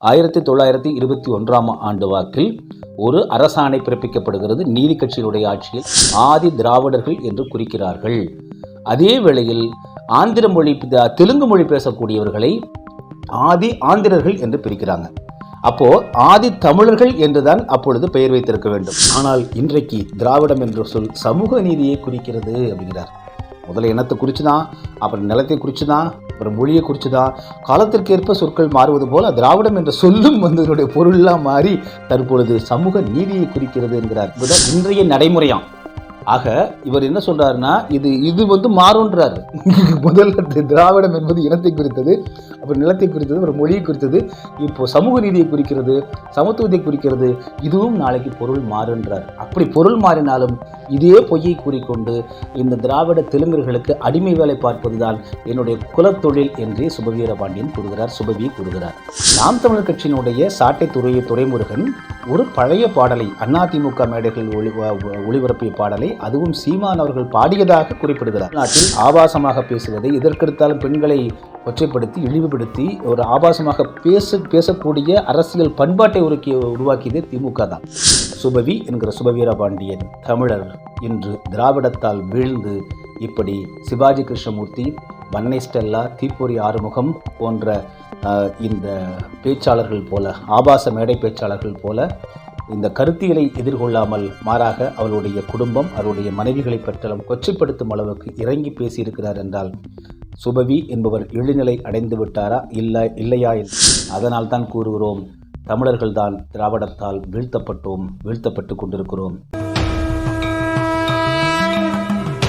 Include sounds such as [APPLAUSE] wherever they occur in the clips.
ஆயிரத்தி தொள்ளாயிரத்தி இருபத்தி ஒன்றாம் ஆண்டு வாக்கில் ஒரு அரசாணை பிறப்பிக்கப்படுகிறது. நீதி கட்சியினுடைய ஆட்சியில் ஆதி திராவிடர்கள் என்று குறிக்கிறார்கள். அதே வேளையில் ஆந்திர மொழி தெலுங்கு மொழி பேசக்கூடியவர்களை ஆதி ஆந்திரர்கள் என்று பிரிக்கிறாங்க. அப்போ ஆதி தமிழர்கள் என்றுதான் அப்பொழுது பெயர் வைத்திருக்க வேண்டும். ஆனால் இன்றைக்கு திராவிடம் என்ற சொல் சமூக நீதியை குறிக்கிறது அப்படிங்கிறார். முதல்ல இனத்தை குறித்து தான் அப்புறம் நிலத்தை குறித்து தான் அப்புறம் மொழியை குறித்து தான் காலத்திற்கேற்ப சொற்கள் மாறுவது போல திராவிடம் என்ற சொல்லும் வந்து இதனுடைய மாறி தற்பொழுது சமூக நீதியை குறிக்கிறது என்கிறார். இன்றைய நடைமுறையாம். ஆக இவர் என்ன சொல்றாருன்னா இது இது வந்து மாறுன்றார். [LAUGHS] முதல்ல திராவிடம் என்பது இனத்தை குறித்தது அப்புறம் நிலத்தை குறித்தது அப்புறம் மொழியை குறித்தது இப்போ சமூக நீதியை குறிக்கிறது சமத்துவத்தை குறிக்கிறது இதுவும் நாளைக்கு பொருள் மாறுன்றார். அப்படி பொருள் மாறினாலும் இதே பொய்யை கூறிக்கொண்டு இந்த திராவிட தெலுங்கர்களுக்கு அடிமை வேலை பார்ப்பதுதான் என்னுடைய குலத்தொழில் என்றே சுபவீரபாண்டியன் கூறுகிறார் சுபவி கூறுகிறார். நாம் தமிழர் கட்சியினுடைய சாட்டை துறையை துறைமுருகன் ஒரு பழைய பாடலை அதிமுக மேடைகள் ஒளி ஒளிபரப்பிய பாடலை அதுவும் சீமான் அவர்கள் பாடியதாக குறிப்பிடுகிறார். நாட்டில் ஆபாசமாக பேசுவதை எதற்கெடுத்தாலும் பெண்களை ஒற்றைப்படுத்தி இழிவுபடுத்தி ஒரு ஆபாசமாக பேச பேசக்கூடிய அரசியல் பண்பாட்டை உருக்கி உருவாக்கியதே திமுக தான். சுபவி என்கிற சுபவீரபாண்டியன் தமிழர் இன்று திராவிடத்தால் வீழ்ந்து இப்படி சிவாஜி கிருஷ்ணமூர்த்தி வன்னை ஸ்டெல்லா தீப்பொறி ஆறுமுகம் போன்ற இந்த பேச்சாளர்கள் போல ஆபாச மேடை பேச்சாளர்கள் போல இந்த கருத்தியலை எதிர்கொள்ளாமல் மாறாக அவருடைய குடும்பம் அவருடைய மனைவிகளை பற்றலும் கொச்சைப்படுத்தும் அளவுக்கு இறங்கி பேசியிருக்கிறார் என்றால் சுபவி என்பவர் இழிநிலை அடைந்து விட்டாரா இல்லை இல்லையா அதனால் தான் கூறுகிறோம். தமிழர்கள்தான் திராவிடத்தால் வீழ்த்தப்பட்டோம் வீழ்த்தப்பட்டு கொண்டிருக்கிறோம்.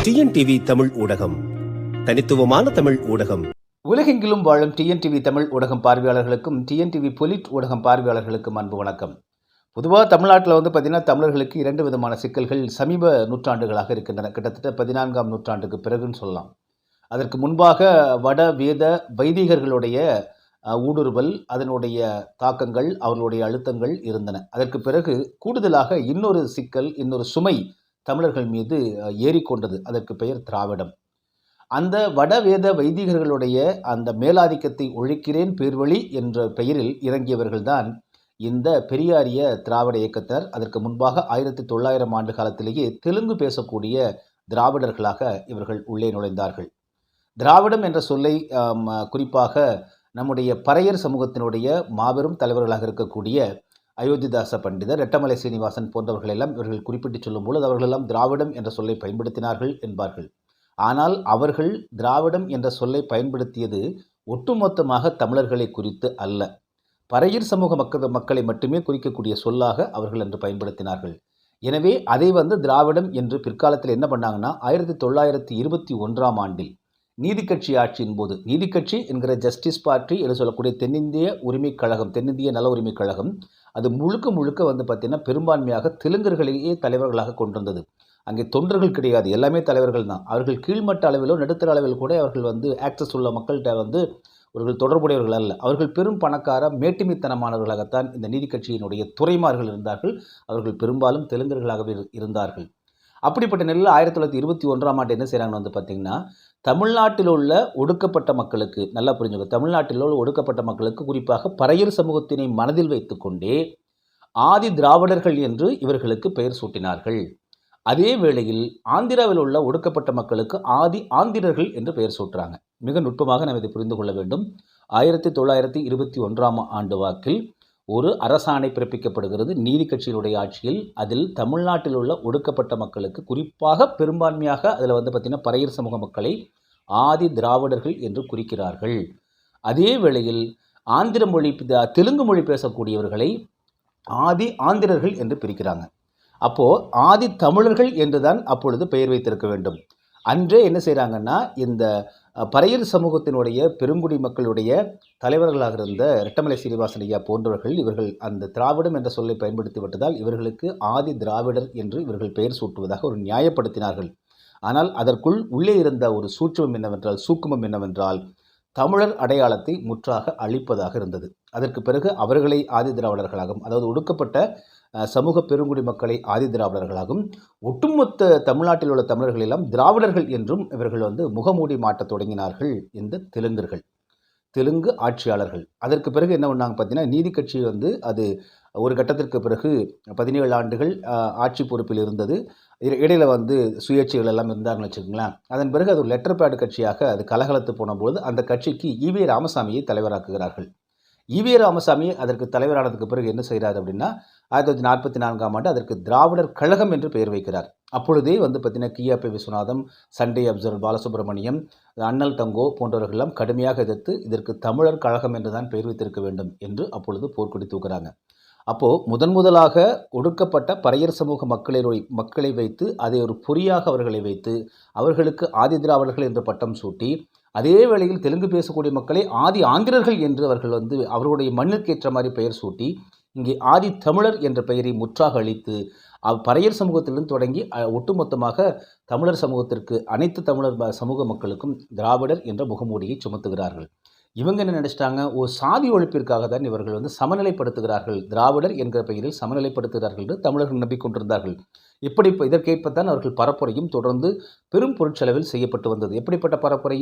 டிஎன்டிவி தமிழ் ஊடகம். தனித்துவமான தமிழ் ஊடகம். உலகெங்கிலும் வாழும் டிஎன்டிவி தமிழ் ஊடகம் பார்வையாளர்களுக்கும் டிஎன்டிவி பொலிட் ஊடகம் பார்வையாளர்களுக்கும் அன்பு வணக்கம். பொதுவாக தமிழ்நாட்டில் வந்து பார்த்திங்கன்னா தமிழர்களுக்கு இரண்டு விதமான சிக்கல்கள் சமீப நூற்றாண்டுகளாக இருக்கின்றன. கிட்டத்தட்ட பதினான்காம் நூற்றாண்டுக்கு பிறகுன்னு சொல்லலாம். அதற்கு முன்பாக வட வேத வைதிகர்களுடைய ஊடுருவல் அதனுடைய தாக்கங்கள் அவர்களுடைய அழுத்தங்கள் இருந்தன. அதற்கு பிறகு கூடுதலாக இன்னொரு சிக்கல் இன்னொரு சுமை தமிழர்கள் மீது ஏறிக்கொண்டது. அதற்கு பெயர் திராவிடம். அந்த வடவேத வைதிகர்களுடைய அந்த மேலாதிக்கத்தை ஒழிக்கிறேன் பேர்வழி என்ற பெயரில் இறங்கியவர்கள்தான் இந்த பெரியாரிய திராவிட இயக்கத்தார் அதற்கு முன்பாக ஆயிரத்தி தொள்ளாயிரம் ஆண்டு காலத்திலேயே தெலுங்கு பேசக்கூடிய திராவிடர்களாக இவர்கள் உள்ளே நுழைந்தார்கள். திராவிடம் என்ற சொல்லை குறிப்பாக நம்முடைய பறையர் சமூகத்தினுடைய மாபெரும் தலைவர்களாக இருக்கக்கூடிய அயோத்திதாச பண்டிதர் ரெட்டமலை சீனிவாசன் போன்றவர்கள் எல்லாம் இவர்கள் குறிப்பிட்டு சொல்லும் பொழுது அவர்களெல்லாம் திராவிடம் என்ற சொல்லை பயன்படுத்தினார்கள் என்பார்கள். ஆனால் அவர்கள் திராவிடம் என்ற சொல்லை பயன்படுத்தியது ஒட்டுமொத்தமாக தமிழர்களை குறித்து அல்ல. பறையர் சமூக மக்கள் மக்களை மட்டுமே குறிக்கக்கூடிய சொல்லாக அவர்கள் என்று பயன்படுத்தினார்கள். எனவே அதை வந்து திராவிடம் என்று பிற்காலத்தில் என்ன பண்ணாங்கன்னா ஆயிரத்தி தொள்ளாயிரத்தி இருபத்தி ஒன்றாம் ஆண்டில் நீதிக்கட்சி ஆட்சியின் போது நீதிக்கட்சி என்கிற ஜஸ்டிஸ் பார்ட்டி என்று சொல்லக்கூடிய தென்னிந்திய உரிமைக் கழகம் தென்னிந்திய நல உரிமைக் கழகம் அது முழுக்க முழுக்க வந்து பார்த்திங்கன்னா பெரும்பான்மையாக தெலுங்கர்களையே தலைவர்களாக கொண்டிருந்தது. அங்கே தொண்டர்கள் கிடையாது எல்லாமே தலைவர்கள் தான். அவர்கள் கீழ்மட்ட அளவிலோ நடுத்தர அளவில் கூட அவர்கள் வந்து ஆக்சஸ் உள்ள மக்கள்கிட்ட வந்து அவர்கள் தொடர்புடையவர்கள் அல்ல. அவர்கள் பெரும் பணக்கார மேட்டுமைத்தனமானவர்களாகத்தான் இந்த நீதி கட்சியினுடைய துறைமார்கள் இருந்தார்கள். அவர்கள் பெரும்பாலும் தெலுங்கர்களாகவே இருந்தார்கள். அப்படிப்பட்ட நிலையில் ஆயிரத்தி தொள்ளாயிரத்தி இருபத்தி ஒன்றாம் ஆண்டு என்ன செய்கிறாங்கன்னு வந்து பார்த்திங்கன்னா தமிழ்நாட்டில் உள்ள ஒடுக்கப்பட்ட மக்களுக்கு நல்லா புரிஞ்சுக்க தமிழ்நாட்டில் உள்ள ஒடுக்கப்பட்ட மக்களுக்கு குறிப்பாக பறையர் சமூகத்தினை மனதில் வைத்துக்கொண்டே ஆதி திராவிடர்கள் என்று இவர்களுக்கு பெயர் சூட்டினார்கள். அதே வேளையில் ஆந்திராவில் உள்ள ஒடுக்கப்பட்ட மக்களுக்கு ஆதி ஆந்திரர்கள் என்று பெயர் சூட்டுறாங்க. மிக நுட்பமாக நாம் இதை புரிந்து கொள்ள வேண்டும். ஆயிரத்தி தொள்ளாயிரத்தி இருபத்தி ஒன்றாம் ஆண்டு வாக்கில் ஒரு அரசாணை பிறப்பிக்கப்படுகிறது. நீதி கட்சியினுடைய ஆட்சியில் அதில் தமிழ்நாட்டில் உள்ள ஒடுக்கப்பட்ட மக்களுக்கு குறிப்பாக பெரும்பான்மையாக அதில் வந்து பார்த்திங்கன்னா பறையர் சமூக மக்களை ஆதி திராவிடர்கள் என்று குறிக்கிறார்கள். அதே வேளையில் ஆந்திர மொழி தெலுங்கு மொழி பேசக்கூடியவர்களை ஆதி ஆந்திரர்கள் என்று பிரிக்கிறாங்க. அப்போது ஆதி தமிழர்கள் என்று தான் அப்பொழுது பெயர் வைத்திருக்க வேண்டும். அன்றே என்ன செய்கிறாங்கன்னா இந்த பறையர் சமூகத்தினுடைய பெருங்குடி மக்களுடைய தலைவர்களாக இருந்த ரெட்டமலை சீனிவாசன் ஐயா போன்றவர்கள் இவர்கள் அந்த திராவிடம் என்ற சொல்லை பயன்படுத்தி விட்டதால் இவர்களுக்கு ஆதி திராவிடர் என்று இவர்கள் பெயர் சூட்டுவதாக ஒரு நியாயப்படுத்தினார்கள். ஆனால் அதற்குள் உள்ளே இருந்த ஒரு சூட்சமம் என்னவென்றால் சூக்குமம் என்னவென்றால் தமிழர் அடையாளத்தை முற்றாக அழிப்பதாக இருந்தது. அதற்கு பிறகு அவர்களை ஆதி திராவிடர்களாகவும் அதாவது ஒடுக்கப்பட்ட சமூக பெருங்குடி மக்களை ஆதி திராவிடர்களாகவும் ஒட்டுமொத்த தமிழ்நாட்டில் உள்ள தமிழர்கள் எல்லாம் திராவிடர்கள் என்றும் இவர்கள் வந்து முகமூடி மாட்டத் தொடங்கினார்கள் இந்த தெலுங்கர்கள். தெலுங்கு ஆட்சியாளர்கள். அதற்கு பிறகு என்ன பண்ணாங்க பார்த்தீங்கன்னா நீதி கட்சி வந்து அது ஒரு கட்டத்திற்கு பிறகு பதினேழு ஆண்டுகள் ஆட்சி பொறுப்பில் இருந்தது. இடையில் இடையில வந்து சுயேட்சைகள் எல்லாம் இருந்தாங்கன்னு வச்சுக்கோங்களேன். அதன் பிறகு அது ஒரு லெட்டர் பேடு கட்சியாக அது கலகலத்து போனபோது அந்த கட்சிக்கு இவி ராமசாமியை தலைவராக்குகிறார்கள். ஈவே ராமசாமி அதற்கு தலைவரானதுக்கு பிறகு என்ன செய்கிறார் அப்படின்னா ஆயிரத்தி தொள்ளாயிரத்தி நாற்பத்தி நான்காம் ஆண்டு அதற்கு திராவிடர் கழகம் என்று பெயர் வைக்கிறார். அப்பொழுதே வந்து பார்த்தீங்கன்னா கியாபி விஸ்வநாதம் சண்டே அப்சர்வர் பாலசுப்ரமணியம் அண்ணல் தங்கோ போன்றவர்களெல்லாம் கடுமையாக எதிர்த்து இதற்கு தமிழர் கழகம் என்று தான் பெயர் வைத்திருக்க வேண்டும் என்று அப்பொழுது போர்க்கொடி தூக்குறாங்க. அப்போது முதன் முதலாக ஒடுக்கப்பட்ட பறையர் சமூக மக்களை மக்களை வைத்து அதை ஒரு பொறியாக அவர்களை வைத்து அவர்களுக்கு ஆதி திராவிடர்கள் என்ற பட்டம் சூட்டி அதே வேளையில் தெலுங்கு பேசக்கூடிய மக்களை ஆதி ஆந்திரர்கள் என்று அவர்கள் வந்து அவர்களுடைய மண்ணுக்கேற்ற மாதிரி பெயர் சூட்டி இங்கே ஆதி தமிழர் என்ற பெயரை முற்றாக அளித்து அவ் பறையர் சமூகத்திலிருந்து தொடங்கி ஒட்டுமொத்தமாக தமிழர் சமூகத்திற்கு அனைத்து தமிழர் சமூக மக்களுக்கும் திராவிடர் என்ற முகமூடியை சுமத்துகிறார்கள். இவங்க என்ன நினைச்சிட்டாங்க? ஒரு சாதி ஒழிப்பிற்காக தான் இவர்கள் வந்து சமநிலைப்படுத்துகிறார்கள். திராவிடர் என்கிற பெயரில் சமநிலைப்படுத்துகிறார்கள் என்று தமிழர்கள் நம்பிக்கொண்டிருந்தார்கள். இப்படி இப்ப இதற்கேற்பத்தான் அவர்கள் பரப்புரையும் தொடர்ந்து பெரும் பொருட்செலவில் செய்யப்பட்டு வந்தது. எப்படிப்பட்ட பரப்புரை?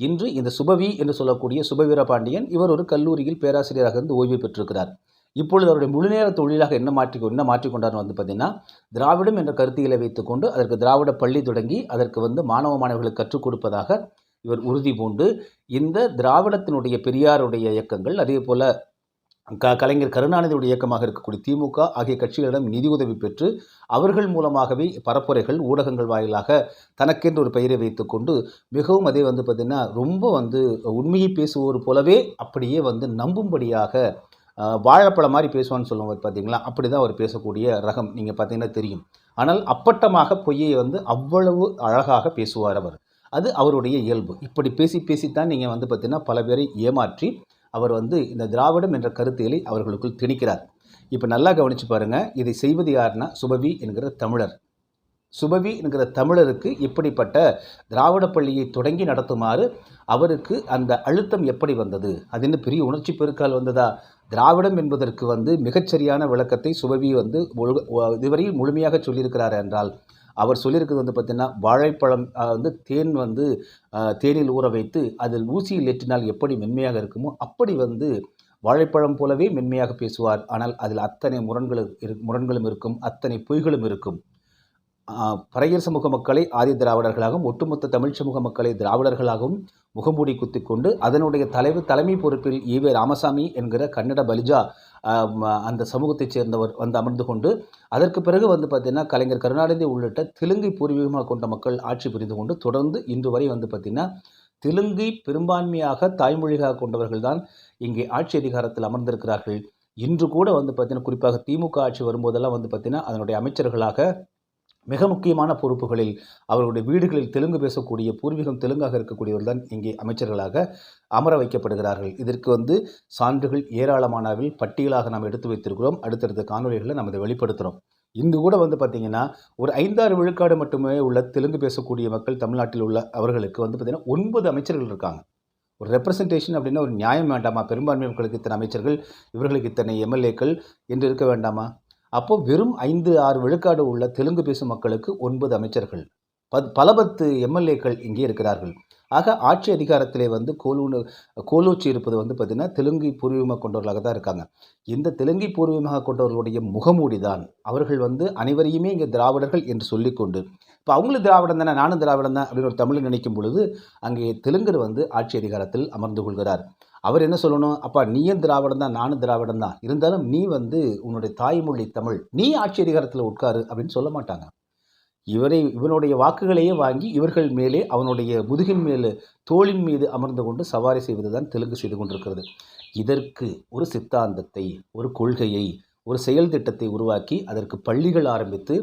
இன்று இந்த சுபவி என்று சொல்லக்கூடிய சுபவீரபாண்டியன் இவர் ஒரு கல்லூரியில் பேராசிரியராக இருந்து ஓய்வு பெற்றிருக்கிறார். இப்பொழுது அவருடைய முழுநேர தொழிலாக என்ன மாற்றி என்ன மாற்றிக்கொண்டார் வந்து பார்த்தீங்கன்னா திராவிடம் என்ற கருத்தியலை வைத்துக்கொண்டு அதற்கு திராவிட பள்ளி தொடங்கி அதற்கு வந்து மாணவ மாணவர்களுக்கு கற்றுக் கொடுப்பதாக இவர் உறுதி பூண்டு. இந்த திராவிடத்தினுடைய பெரியாருடைய இயக்கங்கள் அதே போல் க கலைஞர் கருணாநிதியுடைய இயக்கமாக இருக்கக்கூடிய திமுக ஆகிய கட்சிகளிடம் நிதியுதவி பெற்று அவர்கள் மூலமாகவே பரப்புரைகள் ஊடகங்கள் வாயிலாக தனக்கென்று ஒரு பெயரை வைத்துக்கொண்டு மிகவும் அதே வந்து பார்த்திங்கன்னா ரொம்ப வந்து உண்மையை பேசுவோர் போலவே அப்படியே வந்து நம்பும்படியாக வாழைப்பழம் மாதிரி பேசுவான்னு சொல்லுவோம் பார்த்தீங்களா அப்படி தான் அவர் பேசக்கூடிய ரகம் நீங்கள் பார்த்தீங்கன்னா தெரியும். ஆனால் அப்பட்டமாக பொய்யை வந்து அவ்வளவு அழகாக பேசுவார் அவர். அது அவருடைய இயல்பு. இப்படி பேசி பேசித்தான் நீங்கள் வந்து பார்த்தீங்கன்னா பல பேரை ஏமாற்றி அவர் வந்து இந்த திராவிடம் என்ற கருத்தியலை அவர்களுக்குள் திணிக்கிறார். இப்போ நல்லா கவனித்து பாருங்கள் இதை செய்வது யாருன்னா சுபவி என்கிற தமிழர். சுபவி என்கிற தமிழருக்கு இப்படிப்பட்ட திராவிட பள்ளியை தொடங்கி நடத்துமாறு அவருக்கு அந்த அழுத்தம் எப்படி வந்தது? அது என்ன பெரிய உணர்ச்சி பெருக்கால் வந்ததா? திராவிடம் என்பதற்கு வந்து மிகச்சரியான விளக்கத்தை சுபவி வந்து முழு இதுவரையில் முழுமையாக சொல்லியிருக்கிறார் என்றால் அவர் சொல்லியிருக்கிறது வந்து பார்த்தீங்கன்னா வாழைப்பழம் வந்து தேன் வந்து தேனில் ஊற வைத்து அதில் ஊசியில் ஏற்றினால் எப்படி மென்மையாக இருக்குமோ அப்படி வந்து வாழைப்பழம் போலவே மென்மையாக பேசுவார். ஆனால் அதில் அத்தனை முரண்களும் இரு முரண்களும் இருக்கும் அத்தனை பொய்களும் இருக்கும். பறையர் சமூக மக்களை ஆதி திராவிடர்களாகவும் ஒட்டுமொத்த தமிழ் சமூக மக்களை திராவிடர்களாகவும் முகமூடி குத்திக்கொண்டு அதனுடைய தலைவர் தலைமை பொறுப்பில் ஈவே ராமசாமி என்கிற கன்னட பலிஜா அந்த சமூகத்தைச் சேர்ந்தவர் வந்து அமர்ந்து கொண்டு அதற்கு பிறகு வந்து பார்த்தீங்கன்னா கலைஞர் கருணாநிதி உள்ளிட்ட தெலுங்கை பூர்வீகமாக கொண்ட மக்கள் ஆட்சி புரிந்து கொண்டு தொடர்ந்து இன்று வரை வந்து பார்த்திங்கன்னா தெலுங்கை பெரும்பான்மையாக தாய்மொழியாக கொண்டவர்கள் தான் இங்கே ஆட்சி அதிகாரத்தில் அமர்ந்திருக்கிறார்கள். இன்று கூட வந்து பார்த்தீங்கன்னா குறிப்பாக திமுக ஆட்சி வரும்போதெல்லாம் வந்து பார்த்திங்கன்னா அதனுடைய அமைச்சர்களாக மிக முக்கியமான பொறுப்புகளில் அவர்களுடைய வீடுகளில் தெலுங்கு பேசக்கூடிய பூர்வீகம் தெலுங்காக இருக்கக்கூடியவர்கள் தான் இங்கே அமைச்சர்களாக அமர வைக்கப்படுகிறார்கள். இதற்கு வந்து சான்றுகள் ஏராளமானவில் பட்டியலாக நாம் எடுத்து வைத்திருக்கிறோம். அடுத்தடுத்த காணொலிகளை நம்ம இதை வெளிப்படுத்துகிறோம் இன்று கூட வந்து பார்த்திங்கன்னா ஒரு ஐந்தாறு விழுக்காடு மட்டுமே உள்ள தெலுங்கு பேசக்கூடிய மக்கள் தமிழ்நாட்டில் உள்ள அவர்களுக்கு வந்து பார்த்திங்கன்னா ஒன்பது அமைச்சர்கள் இருக்காங்க. ஒரு ரெப்ரசன்டேஷன் அப்படின்னா ஒரு நியாயம் வேண்டாமா? பெரும்பான்மை மக்களுக்கு இத்தனை அமைச்சர்கள் இவர்களுக்கு இத்தனை எம்எல்ஏக்கள் என்று இருக்க வேண்டாமா? அப்போ வெறும் ஐந்து ஆறு விழுக்காடு உள்ள தெலுங்கு பேசும் மக்களுக்கு ஒன்பது அமைச்சர்கள். பத் பல பத்து எம்எல்ஏக்கள் இங்கே இருக்கிறார்கள். ஆக ஆட்சி அதிகாரத்திலே வந்து கோலூனு கோலூச்சி இருப்பது வந்து பார்த்திங்கன்னா தெலுங்கு பூர்வீகமாக கொண்டவர்களாக தான் இருக்காங்க. இந்த தெலுங்கை பூர்வீகமாக கொண்டவர்களுடைய முகமூடி தான் அவர்கள் வந்து அனைவரையுமே இங்கே திராவிடர்கள் என்று சொல்லிக்கொண்டு இப்போ அவங்களும் திராவிடம் தானே நானும் திராவிடம் தான் அப்படின்னு ஒரு தமிழ் நினைக்கும் பொழுது அங்கே தெலுங்கர் வந்து ஆட்சி அதிகாரத்தில் அமர்ந்து கொள்கிறார். அவர் என்ன சொல்லணும்? அப்பா நீயும் திராவிடம் தான் நானும் திராவிடம் தான். இருந்தாலும் நீ வந்து உன்னுடைய தாய்மொழி தமிழ். நீ ஆட்சி அதிகாரத்தில் உட்காரு அப்படின்னு சொல்ல மாட்டாங்க. இவரை இவனுடைய வாக்குகளையே வாங்கி இவர்கள் மேலே அவனுடைய முதுகின் மேலே தோளின் மீது அமர்ந்து கொண்டு சவாரி செய்வது தான் தெலுங்கு செய்து கொண்டிருக்கிறது. இதற்கு ஒரு சித்தாந்தத்தை ஒரு கொள்கையை ஒரு செயல் திட்டத்தை உருவாக்கி அதற்கு பள்ளிகள் ஆரம்பித்து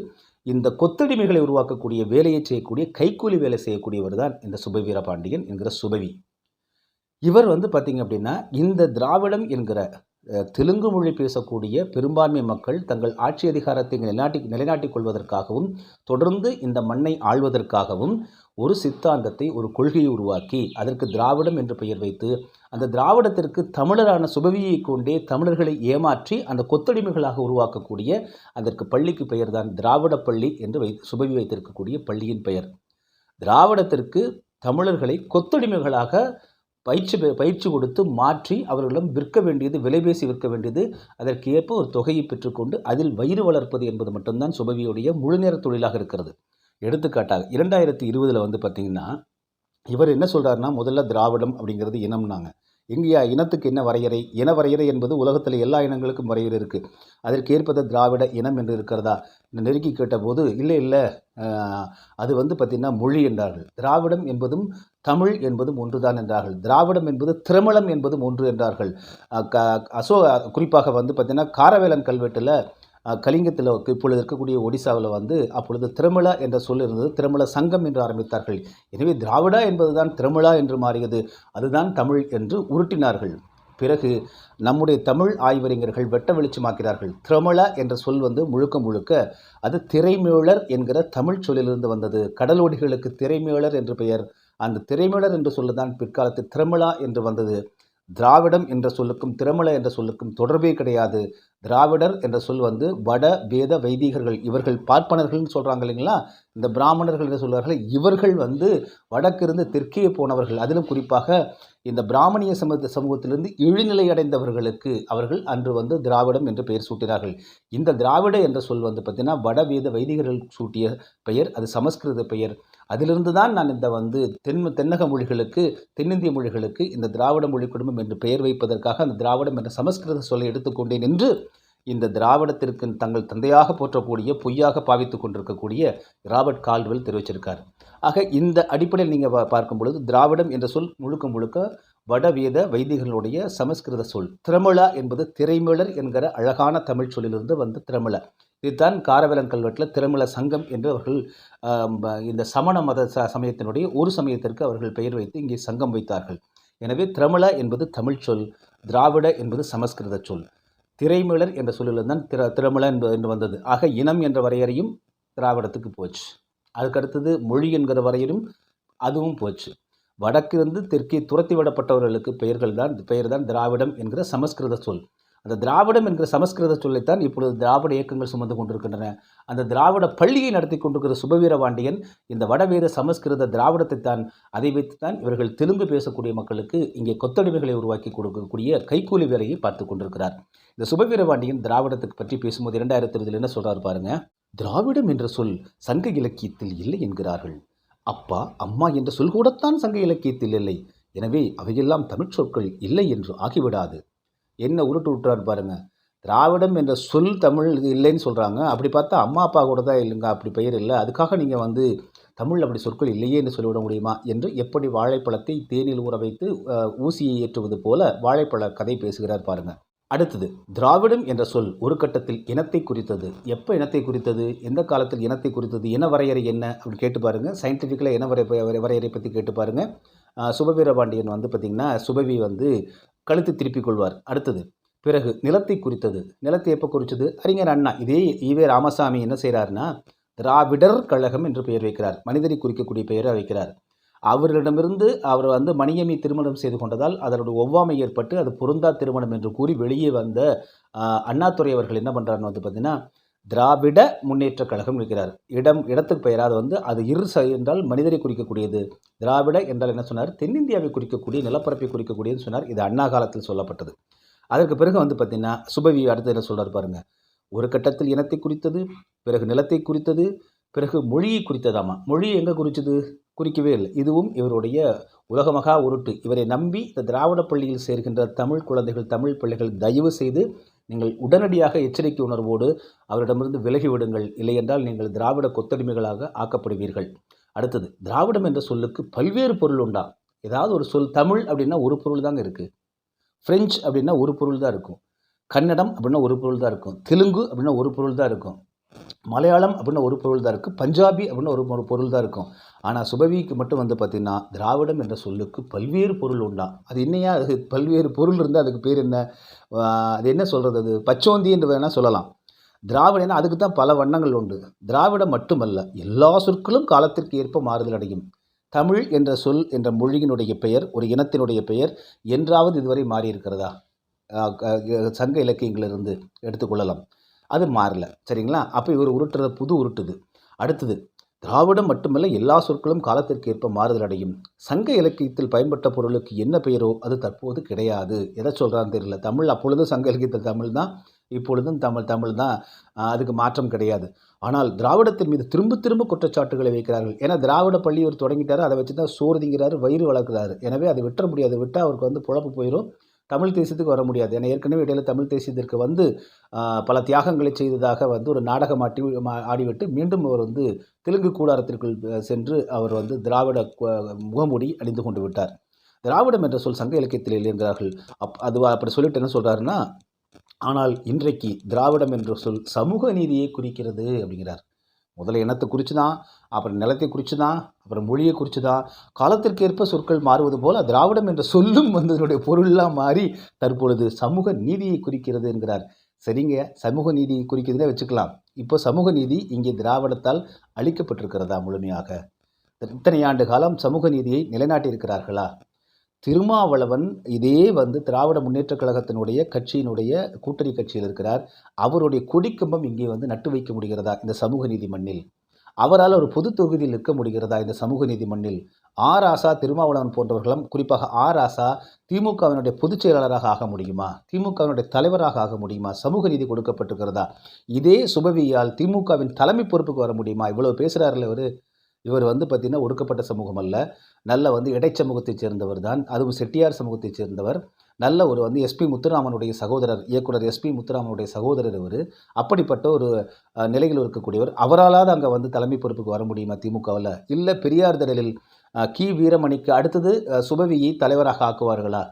இந்த கொத்தடிமைகளை உருவாக்கக்கூடிய வேலையை செய்யக்கூடிய கைக்கூலி வேலை செய்யக்கூடியவர் தான் இந்த சுபவீர பாண்டியன் என்கிற சுபவி. இவர் வந்து பார்த்திங்க அப்படின்னா இந்த திராவிடம் என்கிற தெலுங்கு மொழி பேசக்கூடிய பெரும்பான்மை மக்கள் தங்கள் ஆட்சி அதிகாரத்தை நிலைநாட்டி நிலைநாட்டிக் கொள்வதற்காகவும் தொடர்ந்து இந்த மண்ணை ஆள்வதற்காகவும் ஒரு சித்தாந்தத்தை ஒரு கொள்கையை உருவாக்கி அதற்கு திராவிடம் என்று பெயர் வைத்து அந்த திராவிடத்திற்கு தமிழரான சுபவியை கொண்டே தமிழர்களை ஏமாற்றி அந்த கொத்தடிமைகளாக உருவாக்கக்கூடிய அதற்கு பள்ளிக்கு பெயர்தான் திராவிட பள்ளி என்று வை சுபவி வைத்திருக்கக்கூடிய பள்ளியின் பெயர். திராவிடத்திற்கு தமிழர்களை கொத்தடிமைகளாக பயிற்சி பயிற்சி கொடுத்து மாற்றி அவர்களிடம் விற்க வேண்டியது விலைபேசி விற்க வேண்டியது அதற்கு ஏற்ப ஒரு தொகையை பெற்றுக்கொண்டு அதில் வயிறு வளர்ப்பது என்பது மட்டும்தான் சுபவியுடைய முழுநேர தொழிலாக இருக்கிறது. எடுத்துக்காட்டாக இரண்டாயிரத்தி இருபதில் வந்து பார்த்திங்கன்னா இவர் என்ன சொல்கிறாருன்னா முதல்ல திராவிடம் அப்படிங்கிறது இனம்னாங்க. எங்கேயா இனத்துக்கு என்ன வரையறை? இன வரையறை என்பது உலகத்தில் எல்லா இனங்களுக்கும் வரையறை இருக்குது அதற்கு ஏற்பத திராவிட இனம் என்று இருக்கிறதா? நெருக்கி கேட்டபோது இல்லை இல்லை. அது வந்து பார்த்திங்கன்னா மொழி என்றார்கள். திராவிடம் என்பதும் தமிழ் என்பதும் ஒன்றுதான் என்றார்கள். திராவிடம் என்பது திரமளம் என்பதும் ஒன்று என்றார்கள். க அசோ குறிப்பாக வந்து பார்த்திங்கன்னா காரவேலன் கல்வெட்டில் கலிங்கத்தில் இப்பொழுது இருக்கக்கூடிய ஒடிசாவில் வந்து அப்பொழுது திருமலா என்ற சொல் இருந்தது. திருமல சங்கம் என்று ஆரம்பித்தார்கள். எனவே திராவிடா என்பதுதான் திருமலா என்று மாறியது. அதுதான் தமிழ் என்று உருட்டினார்கள். பிறகு நம்முடைய தமிழ் ஆய்வறிஞர்கள் வெட்ட வெளிச்சமாக்கிறார்கள். திரமிழா என்ற சொல் வந்து முழுக்க முழுக்க அது திரைமேளர் என்கிற தமிழ் சொல்லிலிருந்து வந்தது. கடலோடிகளுக்கு திரைமேளர் என்று பெயர். அந்த திரைமேளர் என்று சொல்லுதான் பிற்காலத்தில் திருமலா என்று வந்தது. திராவிடம் என்ற சொல்லுக்கும் திருமலை என்ற சொல்லுக்கும் தொடர்பே கிடையாது. திராவிடர் என்ற சொல் வந்து வட வேத வைதிகர்கள் இவர்கள் பார்ப்பனர்கள்னு சொல்கிறாங்க இல்லைங்களா? இந்த பிராமணர்கள் என்று சொல்வார்கள்? இவர்கள் வந்து வடக்கிருந்து தெற்கே போனவர்கள். அதிலும் குறிப்பாக இந்த பிராமணிய சமூக சமூகத்திலிருந்து இழிநிலை அடைந்தவர்களுக்கு அவர்கள் அன்று வந்து திராவிடம் என்று பெயர் சூட்டினார்கள். இந்த திராவிட என்ற சொல் வந்து பார்த்திங்கன்னா வடவேத வைதிகர்கள் சூட்டிய பெயர் அது சமஸ்கிருத பெயர். அதிலிருந்து தான் நான் இந்த வந்து தென் தென்னக மொழிகளுக்கு தென்னிந்திய மொழிகளுக்கு இந்த திராவிட மொழி குடும்பம் என்று பெயர் வைப்பதற்காக அந்த திராவிடம் என்ற சமஸ்கிருத சொல்லை எடுத்துக்கொண்டேன் என்று இந்த திராவிடத்திற்கு தங்கள் தந்தையாக போற்றக்கூடிய பொய்யாக பாவித்து கொண்டிருக்கக்கூடிய ராபர்ட் கால்வெல் தெரிவிச்சிருக்கார். ஆக இந்த அடிப்படையில் நீங்கள் பார்க்கும் பொழுது திராவிடம் என்ற சொல் முழுக்க முழுக்க வடவேத வைதிகளுடைய சமஸ்கிருத சொல். திரமிழா என்பது திரைமிழர் என்கிற அழகான தமிழ் சொல்லிலிருந்து வந்த திரமிழ இதுதான் காரவேலன் கல்வெட்டில் திருமல சங்கம் என்று அவர்கள் இந்த சமண மத ச சமயத்தினுடைய ஒரு சமயத்திற்கு அவர்கள் பெயர் வைத்து இங்கே சங்கம் வைத்தார்கள். எனவே திரமிழ என்பது தமிழ் சொல் திராவிட என்பது சமஸ்கிருத சொல். திரைமிழர் என்ற சொல்லிலிருந்து திர திரமிழ என்பது என்று வந்தது. ஆக இனம் என்ற வரையறையும் திராவிடத்துக்கு போச்சு. அதுக்கடுத்தது மொழி என்கிற வரையறையும் அதுவும் போச்சு. வடக்கிருந்து தெற்கே துரத்தி விடப்பட்டவர்களுக்கு பெயர்கள் தான் பெயர் தான் திராவிடம் என்கிற சமஸ்கிருத சொல். அந்த திராவிடம் என்கிற சமஸ்கிருத சொல்லைத்தான் இப்பொழுது திராவிட இயக்கங்கள் சுமந்து கொண்டிருக்கின்றன. அந்த திராவிட பள்ளியை நடத்தி கொண்டிருக்கிற சுபவீர பாண்டியன் இந்த வடவேத சமஸ்கிருத திராவிடத்தை தான் அதை வைத்துத்தான் இவர்கள் தெலுங்கு பேசக்கூடிய மக்களுக்கு இங்கே கொத்தடிமைகளை உருவாக்கி கொடுக்கக்கூடிய கைக்கூலி வேலையை பார்த்து கொண்டிருக்கிறார். இந்த சுபவீர பாண்டியன் திராவிடத்துக்கு பற்றி பேசும்போது இரண்டாயிரத்தி இருபதில் என்ன சொல்கிறார் பாருங்க? திராவிடம் என்ற சொல் சங்க இலக்கியத்தில் இல்லை என்கிறார்கள். அப்பா அம்மா என்ற சொல் கூடத்தான் சங்க இலக்கியத்தில் இல்லை. எனவே அவையெல்லாம் தமிழ் சொற்கள் இல்லை என்று ஆகிவிடாது. என்ன உருட்டு விட்டுறாரு பாருங்கள் திராவிடம் என்ற சொல் தமிழ் இது இல்லைன்னு சொல்கிறாங்க அப்படி பார்த்தா அம்மா அப்பா கூட தான் இல்லைங்க. அப்படி பெயர் இல்லை. அதுக்காக நீங்கள் வந்து தமிழ் அப்படி சொற்கள் இல்லையே என்று சொல்லிவிட முடியுமா என்று எப்படி வாழைப்பழத்தை தேனில் ஊற வைத்து ஊசியை ஏற்றுவது போல வாழைப்பழ கதை பேசுகிறார் பாருங்கள் அடுத்தது திராவிடம் என்ற சொல் ஒரு கட்டத்தில் இனத்தை குறித்தது. எப்போ இனத்தை குறித்தது? எந்த காலத்தில் இனத்தை குறித்தது? இன வரையறை என்ன? அப்படின்னு கேட்டு பாருங்கள் சயின்டிஃபிக்கலாக இன வரை வரையறை பற்றி கேட்டு பாருங்கள் சுபவீரபாண்டியன் பாண்டியன் வந்து பார்த்திங்கன்னா சுபவி வந்து கழுத்து திருப்பிக் கொள்வார். அடுத்தது பிறகு நிலத்தை குறித்தது. நிலத்தை எப்போ குறித்தது? அறிஞர் அண்ணா இதே ஈவே ராமசாமி என்ன செய்கிறாருன்னா திராவிடர் கழகம் என்று பெயர் வைக்கிறார். மனிதரை குறிக்கக்கூடிய பெயரை வைக்கிறார். அவரிடமிருந்து அவர் வந்து மணியம்மை திருமணம் செய்து கொண்டதால் அதனுடைய ஒவ்வாமை ஏற்பட்டு அது பொருந்தா திருமணம் என்று கூறி வெளியே வந்த ஆஹ், அண்ணாதுரை அவர்கள் என்ன பண்ணுறாருன்னு வந்து பார்த்தீங்கன்னா திராவிட முன்னேற்ற கழகம் இருக்கிறார். இடம் இடத்துக்கு பெயர் அது வந்து அது இரு என்றால் மனிதரை குறிக்கக்கூடியது. திராவிட என்றால் என்ன சொன்னார்? தென்னிந்தியாவை குறிக்கக்கூடிய நிலப்பரப்பை குறிக்கக்கூடியதுன்னு சொன்னார். இது அண்ணா காலத்தில் சொல்லப்பட்டது. அதற்கு பிறகு வந்து பார்த்தீங்கன்னா சுபவி அடுத்து என்ன சொல்கிறார் பாருங்கள் ஒரு கட்டத்தில் இனத்தை குறித்தது பிறகு நிலத்தை குறித்தது பிறகு மொழியை குறித்ததாமா? மொழி எங்கே குறித்தது? குறிக்கவே இல்லை. இதுவும் இவருடைய உலகமகா உருட்டு. இவரை நம்பி இந்த திராவிட பள்ளியில் சேர்கின்ற தமிழ் குழந்தைகள் தமிழ் பிள்ளைகள் தயவு செய்து நீங்கள் உடனடியாக எச்சரிக்கை உணர்வோடு அவரிடமிருந்து விலகி விடுங்கள். இல்லையென்றால் நீங்கள் திராவிட கொத்தடிமைகளாக ஆக்கப்படுவீர்கள். அடுத்தது திராவிடம் என்ற சொல்லுக்கு பல்வேறு பொருள் உண்டா? ஏதாவது ஒரு சொல் தமிழ் அப்படின்னா ஒரு பொருள் தாங்க இருக்குது ஃப்ரெஞ்சு அப்படின்னா ஒரு பொருள் தான் இருக்கும். கன்னடம் அப்படின்னா ஒரு பொருள் தான் இருக்கும். தெலுங்கு அப்படின்னா ஒரு பொருள் தான் இருக்கும். மலையாளம் அப்படின்னு ஒரு பொருள் தான் இருக்குது பஞ்சாபி அப்படின்னு ஒரு ஒரு பொருள் தான் இருக்கும். ஆனால் சுபவிக்கு மட்டும் வந்து பார்த்திங்கன்னா திராவிடம் என்ற சொல்லுக்கு பல்வேறு பொருள் உண்டா? அது என்னையா? அது பல்வேறு பொருள் இருந்தால் அதுக்கு பேர் என்ன? அது என்ன சொல்கிறது அது? பச்சோந்தி என்று வேணால் சொல்லலாம். திராவிடம்னா அதுக்கு தான் பல வண்ணங்கள் உண்டு. திராவிடம் மட்டுமல்ல எல்லா சொற்களும் காலத்திற்கு ஏற்ப மாறுதல் அடையும். தமிழ் என்ற சொல் என்ற மொழியினுடைய பெயர் ஒரு இனத்தினுடைய பெயர் என்றாவது இதுவரை மாறியிருக்கிறதா? க- சங்க இலக்கியங்களிலிருந்து எடுத்துக்கொள்ளலாம் அது மாறல. சரிங்களா? அப்போ இவர் உருட்டுறது புது உருட்டுது. அடுத்தது திராவிடம் மட்டுமல்ல எல்லா சொற்களும் காலத்திற்கு ஏற்ப மாறுதல் அடையும் சங்க இலக்கியத்தில் பயன்பட்ட பொருளுக்கு என்ன பெயரோ அது தற்போது கிடையாது. எதை சொல்கிறான்னு தெரியல. தமிழ் அப்பொழுதும் சங்க இலக்கியத்தில் தமிழ் தான் இப்பொழுதும் தமிழ் தமிழ் தான் அதுக்கு மாற்றம் கிடையாது. ஆனால் திராவிடத்தின் மீது திரும்ப திரும்ப குற்றச்சாட்டுகளை வைக்கிறார்கள். ஏன்னா திராவிட பள்ளி ஒரு தொடங்கிட்டார். அதை வச்சு தான் சோறுதிங்கிறாரு வயிறு வளர்க்குறாரு. எனவே அதை விட்டுற முடியாது. விட்டால் அவருக்கு வந்து பொழப்பு போயிடும் தமிழ் தேசியத்துக்கு வர முடியாது. ஏன்னா ஏற்கனவே இடையில தமிழ் தேசியத்திற்கு வந்து பல தியாகங்களை செய்ததாக வந்து ஒரு நாடகம் ஆட்டி மா- ஆடிவிட்டு மீண்டும் அவர் வந்து தெலுங்கு கூடாரத்திற்குள் சென்று அவர் வந்து திராவிட முகமூடி அணிந்து கொண்டு விட்டார். திராவிடம் என்ற சொல் சங்க இலக்கியத்தில் இல்லை என்கிறார்கள் அப் அது அப்படி சொல்லிட்டு என்ன சொல்கிறாருன்னா ஆனால் இன்றைக்கு திராவிடம் என்ற சொல் சமூக நீதியை குறிக்கிறது அப்படிங்கிறார். முதல்ல இனத்தை குறித்து தான் அப்புறம் நிலத்தை குறித்து தான் அப்புறம் மொழியை குறித்து தான் காலத்திற்கேற்ப சொற்கள் மாறுவது போல் திராவிடம் என்ற சொல்லும் வந்து பொருளெலாம் மாறி தற்பொழுது சமூக நீதியை குறிக்கிறது என்கிறார். சரிங்க சமூக நீதியை குறிக்கிறதுனே வச்சுக்கலாம். இப்போ சமூக நீதி இங்கே திராவிடத்தால் அளிக்கப்பட்டிருக்கிறதா முழுமையாக? இத்தனை ஆண்டு காலம் சமூக நீதியை நிலைநாட்டியிருக்கிறார்களா? திருமாவளவன் இதே வந்து திராவிட முன்னேற்றக் கழகத்தினுடைய கட்சியினுடைய கூட்டணி கட்சியில் இருக்கிறார். அவருடைய கொடிக்கம்பம் இங்கே வந்து நட்டு வைக்க முடிகிறதா இந்த சமூக நீதி மண்ணில்? அவரால் ஒரு பொது தொகுதியில் இருக்க முடிகிறதா இந்த சமூக நீதி மண்ணில்? ஆர் ஆசா திருமாவளவன் போன்றவர்களும் குறிப்பாக ஆர் ஆசா திமுகவினுடைய பொதுச் செயலாளராக ஆக முடியுமா? திமுகவினுடைய தலைவராக ஆக முடியுமா? சமூக நீதி கொடுக்கப்பட்டிருக்கிறதா? இதே சுபவியால் திமுகவின் தலைமை பொறுப்புக்கு வர முடியுமா? இவ்வளவு பேசுகிறார்கள் இவர். இவர் வந்து பார்த்திங்கன்னா ஒடுக்கப்பட்ட சமூகம் அல்ல. நல்ல வந்து இடைச்சமூகத்தைச் சேர்ந்தவர் தான். அதுவும் செட்டியார் சமூகத்தைச் சேர்ந்தவர். நல்ல ஒரு வந்து எஸ்பி முத்துராமனுடைய சகோதரர் இயக்குனர் எஸ்பி முத்துராமனுடைய சகோதரர் இவர். அப்படிப்பட்ட ஒரு நிலையில் இருக்கக்கூடியவர். அவராலாவது அங்கே வந்து தலைமை பொறுப்புக்கு வர முடியுமா திமுகவில்? இல்லை பெரியார் திடலில் கி. வீரமணிக்கு அடுத்தது சுபவியை தலைவராக ஆக்குவார்களா?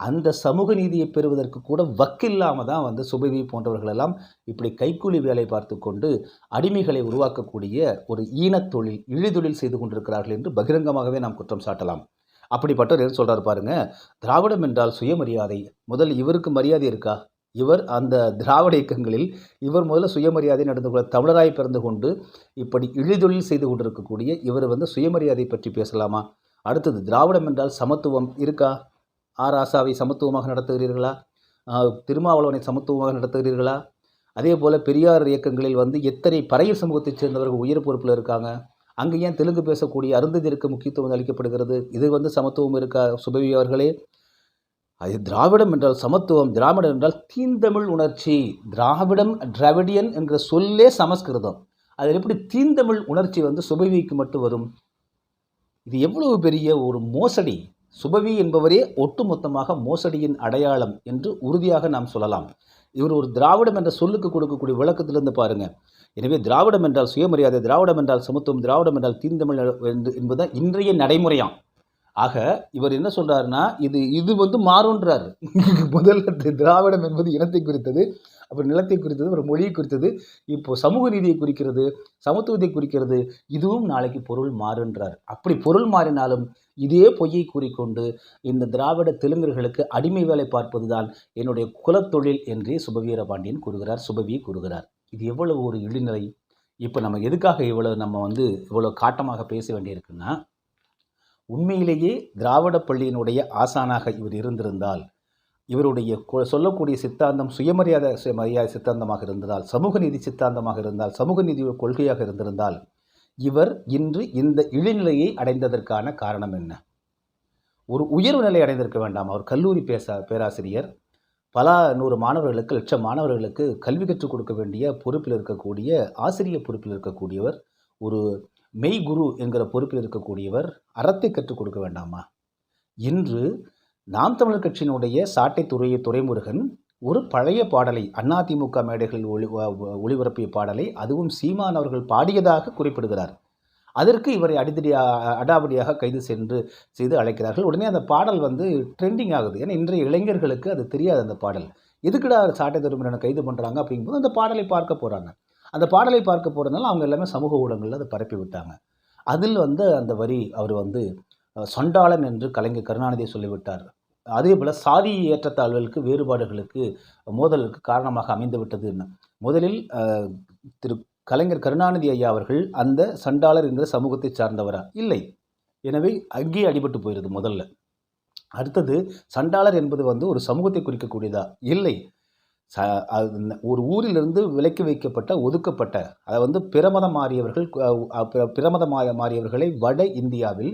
அந்த சமூக நீதியை பெறுவதற்கு கூட வக்கில்லாமல் தான் வந்து சுபவி போன்றவர்களெல்லாம் இப்படி கைக்கூலி வேலை பார்த்து கொண்டு அடிமைகளை உருவாக்கக்கூடிய ஒரு ஈனத் தொழில் இழிதொழில் செய்து கொண்டிருக்கிறார்கள் என்று பகிரங்கமாகவே நாம் குற்றம் சாட்டலாம். அப்படிப்பட்டவர் என்ன சொல்கிறார் பாருங்க திராவிடம் என்றால் சுயமரியாதை. முதல் இவருக்கு மரியாதை இருக்கா? இவர் அந்த திராவிட இயக்கங்களில் இவர் முதல்ல சுயமரியாதை நடந்து கொள்ள தமிழராய் பிறந்து கொண்டு இப்படி இழிதொழில் செய்து கொண்டிருக்கக்கூடிய இவர் வந்து சுயமரியாதை பற்றி பேசலாமா? அடுத்தது திராவிடம் என்றால் சமத்துவம் இருக்கா? ஆர் ஆசாவை சமத்துவமாக நடத்துகிறீர்களா? திருமாவளவனை சமத்துவமாக நடத்துகிறீர்களா? அதே போல் பெரியார் இயக்கங்களில் வந்து எத்தனை பறையர் சமூகத்தைச் சேர்ந்தவர்கள் உயர் பொறுப்பில் இருக்காங்க? அங்கே ஏன் தெலுங்கு பேசக்கூடிய அருந்ததிற்கு முக்கியத்துவம் அளிக்கப்படுகிறது? இது வந்து சமத்துவம் இருக்கா சுபவி அவர்களே? அது திராவிடம் என்றால் சமத்துவம் திராவிடம் என்றால் தீந்தமிழ் உணர்ச்சி. திராவிடம் டிராவிடியன் என்ற சொல்லே சமஸ்கிருதம். அதில் எப்படி தீந்தமிழ் உணர்ச்சி வந்து சுபவிக்கு மட்டும் வரும்? இது எவ்வளவு பெரிய ஒரு மோசடி. சுபவி என்பவரே ஒட்டுமொத்தமாக மோசடியின் அடையாளம் என்று உறுதியாக நாம் சொல்லலாம். இவர் ஒரு திராவிடம் என்ற சொல்லுக்கு கொடுக்கக்கூடிய விளக்கத்திலிருந்து பாருங்கள் எனவே திராவிடம் என்றால் சுயமரியாதை திராவிடம் என்றால் சமத்துவம் திராவிடம் என்றால் தீந்தமிழ் என்று- என்பதுதான் இன்றைய நடைமுறையாம். ஆக இவர் என்ன சொல்கிறாருன்னா இது இது வந்து மாறுன்றார். [LAUGHS] முதல்ல திராவிடம் என்பது இனத்தை குறித்தது அப்புறம் நிலத்தை குறித்தது ஒரு மொழியை குறித்தது இப்போ சமூக நீதியை குறிக்கிறது சமத்துவத்தை குறிக்கிறது இதுவும் நாளைக்கு பொருள் மாறுன்றார். அப்படி பொருள் மாறினாலும் இதே பொய்யை கூறிக்கொண்டு இந்த திராவிட தெலுங்கர்களுக்கு அடிமை வேலை பார்ப்பதுதான் என்னுடைய குலத்தொழில் என்றே சுபவீரபாண்டியன் கூறுகிறார் சுபவி கூறுகிறார். இது எவ்வளவு ஒரு இழிநிலை? இப்போ நம்ம எதுக்காக இவ்வளோ நம்ம வந்து இவ்வளோ காட்டமாக பேச வேண்டியிருக்குன்னா உண்மையிலேயே திராவிட பள்ளியினுடைய ஆசானாக இவர் இருந்திருந்தால் இவருடைய கொ- சொல்லக்கூடிய சித்தாந்தம் சுயமரியாதை மரியாதை சித்தாந்தமாக இருந்தால் சமூக நீதி சித்தாந்தமாக இருந்தால் சமூக நீதி கொள்கையாக இருந்திருந்தால் இவர் இன்று இந்த இழிநிலையை அடைந்ததற்கான காரணம் என்ன? ஒரு உயர்வு நிலை அடைந்திருக்க வேண்டாம். அவர் கல்லூரி பேச பேராசிரியர். பல நூறு மாணவர்களுக்கு லட்சம் மாணவர்களுக்கு கல்வி கற்றுக் கொடுக்க வேண்டிய பொறுப்பில் இருக்கக்கூடிய ஆசிரியர் பொறுப்பில் இருக்கக்கூடியவர் ஒரு மெய் குரு என்கிற பொறுப்பில் இருக்கக்கூடியவர் அறத்தை கற்றுக் கொடுக்க வேண்டாமா? இன்று நாம் தமிழர் கட்சியினுடைய சாட்டை துறைய துறைமுருகன் ஒரு பழைய பாடலை அதிமுக மேடைகளில் ஒளி ஒளிபரப்பிய பாடலை அதுவும் சீமான் அவர்கள் பாடியதாக குறிப்பிடுகிறார். அதற்கு இவரை அடிதடி அடாவடியாக கைது சென்று செய்து அழைக்கிறார்கள். உடனே அந்த பாடல் வந்து ட்ரெண்டிங் ஆகுது. ஏன்னா இன்றைய இளைஞர்களுக்கு அது தெரியாது அந்த பாடல். எதுக்குடா சாட்டை துறைமுருகனை கைது பண்ணுறாங்க அப்படிங்கும்போது அந்த பாடலை பார்க்க போகிறாங்க அந்த பாடலை பார்க்க போகிறதுனால அவங்க எல்லாமே சமூக ஊடகங்களில் அதை பரப்பி விட்டாங்க. அதில் வந்து அந்த வரி அவர் வந்து சொண்டாளன் என்று கலைஞர் கருணாநிதி சொல்லிவிட்டார். அதே போல் சாதி ஏற்றத்தாழ்வுகளுக்கு வேறுபாடுகளுக்கு மோதலுக்கு காரணமாக அமைந்துவிட்டது என்ன? முதலில் திரு கலைஞர் கருணாநிதி ஐயா அவர்கள் அந்த சண்டாளர் என்கிற சமூகத்தை சார்ந்தவரா? இல்லை. எனவே அங்கேயே அடிபட்டு போயிடுது முதல்ல. அடுத்தது சண்டாளர் என்பது வந்து ஒரு சமூகத்தை குறிக்கக்கூடியதா? இல்லை. ச அது ஒரு ஊரிலிருந்து விலக்கி வைக்கப்பட்ட ஒதுக்கப்பட்ட அதை வந்து பிரமதம் மாறியவர்கள் பிரமதம் மாறியவர்களை வட இந்தியாவில்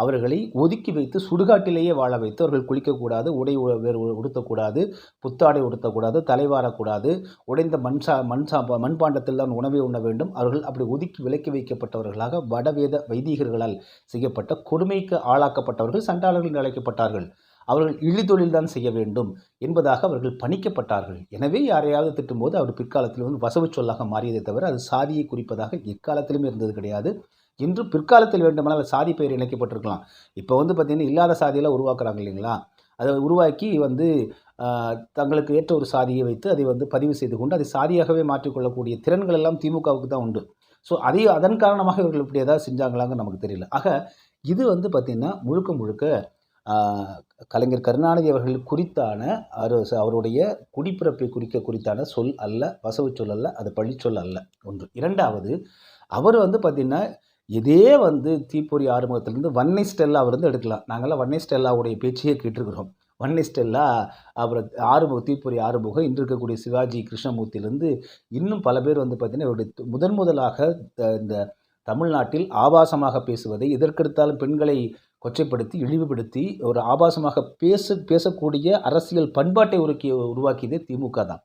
அவர்களை ஒதுக்கி வைத்து சுடுகாட்டிலேயே வாழ வைத்து அவர்கள் குளிக்கக்கூடாது உடை உ- வேறு உடுத்தக்கூடாது புத்தாடை உடுத்தக்கூடாது தலைவாரக்கூடாது உடைந்த மண் சா மண் சா மண்பாண்டத்தில் தான் உணவை உண்ண வேண்டும். அவர்கள் அப்படி ஒதுக்கி விலக்கி வைக்கப்பட்டவர்களாக வடவேத வைதிகர்களால் செய்யப்பட்ட கொடுமைக்கு ஆளாக்கப்பட்டவர்கள் சண்டாளர்கள் என்று அழைக்கப்பட்டார்கள். அவர்கள் இழிதொழில் தான் செய்ய வேண்டும் என்பதாக அவர்கள் பணிக்கப்பட்டார்கள். எனவே யாரையாவது திட்டும்போது அவர் பிற்காலத்தில் வந்து வசவு சொல்லாக மாறியதை தவிர அது சாதியை குறிப்பதாக எக்காலத்திலும் இருந்தது கிடையாது. இன்று பிற்காலத்தில் வேண்டுமானால் சாதி பெயர் இணைக்கப்பட்டிருக்கலாம். இப்போ வந்து பார்த்திங்கன்னா இல்லாத சாதியெல்லாம் உருவாக்குறாங்க இல்லைங்களா? அதை உருவாக்கி வந்து தங்களுக்கு ஏற்ற ஒரு சாதியை வைத்து அதை வந்து பதிவு செய்து கொண்டு அதை சாதியாகவே மாற்றிக்கொள்ளக்கூடிய திறன்கள் எல்லாம் திமுகவுக்கு தான் உண்டு. ஸோ அதை அதன் காரணமாக இவர்கள் இப்படி ஏதாவது செஞ்சாங்களாங்க நமக்கு தெரியல. ஆக இது வந்து பார்த்திங்கன்னா முழுக்க முழுக்க கலைஞர் கருணாநிதி அவர்கள் குறித்தான அவர் அவருடைய குடிப்பிறப்பை குறிக்க குறித்தான சொல் அல்ல வசவு சொல் அல்ல அது பழிச்சொல் அல்ல. ஒன்று. இரண்டாவது அவர் வந்து பார்த்திங்கன்னா இதே வந்து தீப்பொறி ஆறுமுகத்திலேருந்து வன்னை ஸ்டெல்லா அவர் வந்து எடுக்கலாம். நாங்கள்லாம் வன்னை ஸ்டெல்லாவுடைய பேச்சையே கேட்டிருக்கிறோம். வன்னை ஸ்டெல்லா அப்புறம் ஆறுமுக தீப்பொறி ஆறுமுகம் இன்று இருக்கக்கூடிய சிவாஜி கிருஷ்ணமூர்த்தியிலேருந்து இன்னும் பல பேர் வந்து பார்த்திங்கன்னா இவருடைய முதன் முதலாக த- இந்த தமிழ்நாட்டில் ஆபாசமாக பேசுவதை எதற்கெடுத்தாலும் பெண்களை கொச்சைப்படுத்தி இழிவுபடுத்தி ஒரு ஆபாசமாக பேச பேசக்கூடிய அரசியல் பண்பாட்டை உருக்கி உருவாக்கியதே திமுக தான்.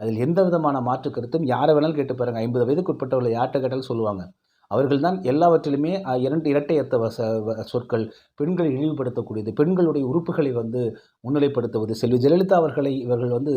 அதில் எந்த விதமான மாற்று கருத்தும் யாரை வேணாலும் கேட்டு பாருங்கள் ஐம்பது வயதுக்கு உட்பட்டவர்களை யார்கிட்ட கேட்டாலும் சொல்லுவாங்க. அவர்கள்தான் எல்லாவற்றிலுமே இரண்டு இரட்டையர்த்த வச சொற்கள் பெண்களை இழிவுபடுத்தக்கூடியது. பெண்களுடைய உறுப்புகளை வந்து முன்னிலைப்படுத்துவது செல்வி ஜெயலலிதா அவர்களை இவர்கள் வந்து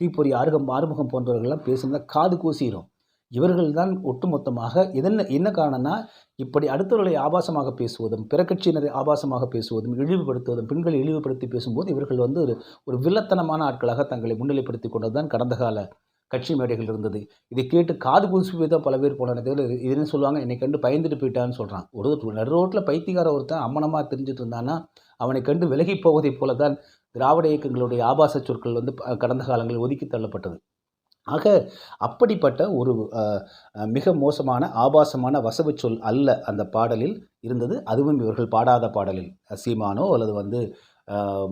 தீப்பொறி ஆறுகம் ஆறுமுகம் போன்றவர்கள்லாம் பேசினா காது கூசிடும் இவர்கள்தான் ஒட்டுமொத்தமாக இதென்ன என்ன காரணம்னா இப்படி அடுத்தவர்களை ஆபாசமாக பேசுவதும் பிற கட்சியினரை ஆபாசமாக பேசுவதும் இழிவுபடுத்துவதும் பெண்களை இழிவுபடுத்தி பேசும்போது இவர்கள் வந்து ஒரு ஒரு வில்லத்தனமான ஆட்களாக தங்களை முன்னிலைப்படுத்தி கொண்டது தான் கடந்த கால கட்சி மேடைகள் இருந்தது. இதை கேட்டு காது கூசி போய் தான் பல பேர் போன தவிர இதுன்னு சொல்லுவாங்க? என்னை கண்டு பயந்துட்டு போயிட்டான்னு சொல்கிறான் ஒரு நடு ரோட்டில் பைத்தியக்கார ஒருத்தன் அம்மனமாக தெரிஞ்சுட்டு இருந்தான்னா அவனை கண்டு விலகி போவதைப் போல தான் திராவிட இயக்கங்களுடைய ஆபாச சொற்கள் வந்து ப- கடந்த காலங்களில் ஒதுக்கி தள்ளப்பட்டது. ஆக அப்படிப்பட்ட ஒரு மிக மோசமான ஆபாசமான வசவு சொல் அல்ல அந்த பாடலில் இருந்தது. அதுவும் இவர்கள் பாடாத பாடலில். சீமானோ அல்லது வந்து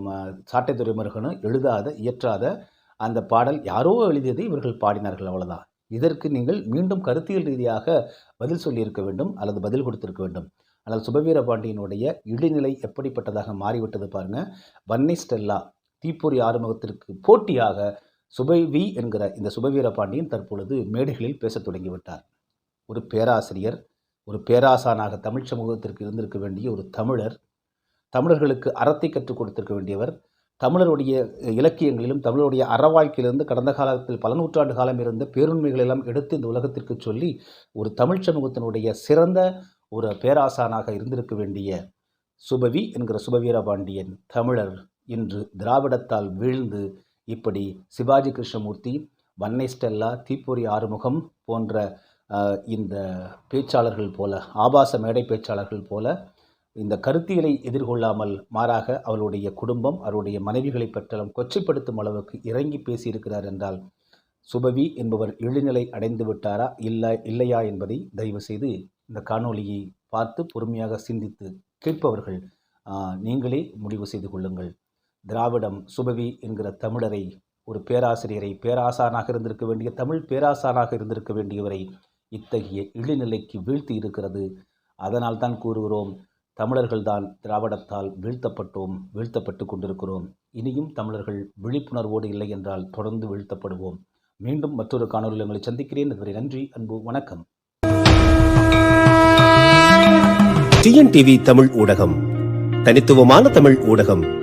ம- சாட்டை துறைமுருகனோ எழுதாத இயற்றாத அந்த பாடல் யாரோ எழுதியதை இவர்கள் பாடினார்கள் அவ்வளோதான் இதற்கு நீங்கள் மீண்டும் கருத்தியல் ரீதியாக பதில் சொல்லியிருக்க வேண்டும் அல்லது பதில் கொடுத்திருக்க வேண்டும். ஆனால் சுபவீர பாண்டியனுடைய இடைநிலை எப்படிப்பட்டதாக மாறிவிட்டது பாருங்க. வன்னை ஸ்டெல்லா தீப்பொறி ஆறுமுகத்திற்கு போட்டியாக சுபவி என்கிற இந்த சுபவீர பாண்டியன் தற்பொழுது மேடைகளில் பேசத் தொடங்கிவிட்டார். ஒரு பேராசிரியர் ஒரு பேராசானாக தமிழ் சமூகத்திற்கு இருந்திருக்க வேண்டிய ஒரு தமிழர் தமிழர்களுக்கு அறத்தை கற்றுக் கொடுத்திருக்க வேண்டியவர் தமிழருடைய இலக்கியங்களிலும் தமிழருடைய அறவாழ்க்கையிலிருந்து கடந்த காலத்தில் பல நூற்றாண்டு காலம் இருந்த பேருண்மைகளெல்லாம் எடுத்து இந்த உலகத்திற்கு சொல்லி ஒரு தமிழ் சமூகத்தினுடைய சிறந்த ஒரு பேராசானாக இருந்திருக்க வேண்டிய சுபவி என்கிற சுபவீர பாண்டியன் தமிழர் இன்று திராவிடத்தால் வீழ்ந்து இப்படி சிவாஜி கிருஷ்ணமூர்த்தி வன்னை ஸ்டெல்லா தீப்பொறி ஆறுமுகம் போன்ற இந்த பேச்சாளர்கள் போல ஆபாச மேடை பேச்சாளர்கள் போல இந்த கருத்தியலை எதிர்கொள்ளாமல் மாறாக அவருடைய குடும்பம் அவருடைய மனைவிகளை பற்றலும் கொச்சைப்படுத்தும் அளவுக்கு இறங்கி பேசியிருக்கிறார் என்றால் சுபவி என்பவர் இழிநிலை அடைந்து விட்டாரா இல்லை இல்லையா என்பதை தயவு செய்து இந்த காணொளியை பார்த்து பொறுமையாக சிந்தித்து கேட்பவர்கள் நீங்களே முடிவு செய்து கொள்ளுங்கள். திராவிடம் சுபவி என்கிற தமிழரை ஒரு பேராசிரியரை பேராசானாக இருந்திருக்க வேண்டிய தமிழ் பேராசானாக இருந்திருக்க வேண்டியவரை இத்தகைய இழிநிலைக்கு வீழ்த்தி இருக்கிறது. அதனால் தான் கூறுகிறோம் தமிழர்கள்தான் திராவிடத்தால் வீழ்த்தப்பட்டோம் வீழ்த்தப்பட்டு கொண்டிருக்கிறோம். இனியும் தமிழர்கள் விழிப்புணர்வோடு இல்லை என்றால் தொடர்ந்து வீழ்த்தப்படுவோம். மீண்டும் மற்றொரு காணொலியில் உங்களை சந்திக்கிறேன். அதுவரை நன்றி அன்பு வணக்கம். டிஎன்டிவி தமிழ் ஊடகம் தனித்துவமான தமிழ் ஊடகம்.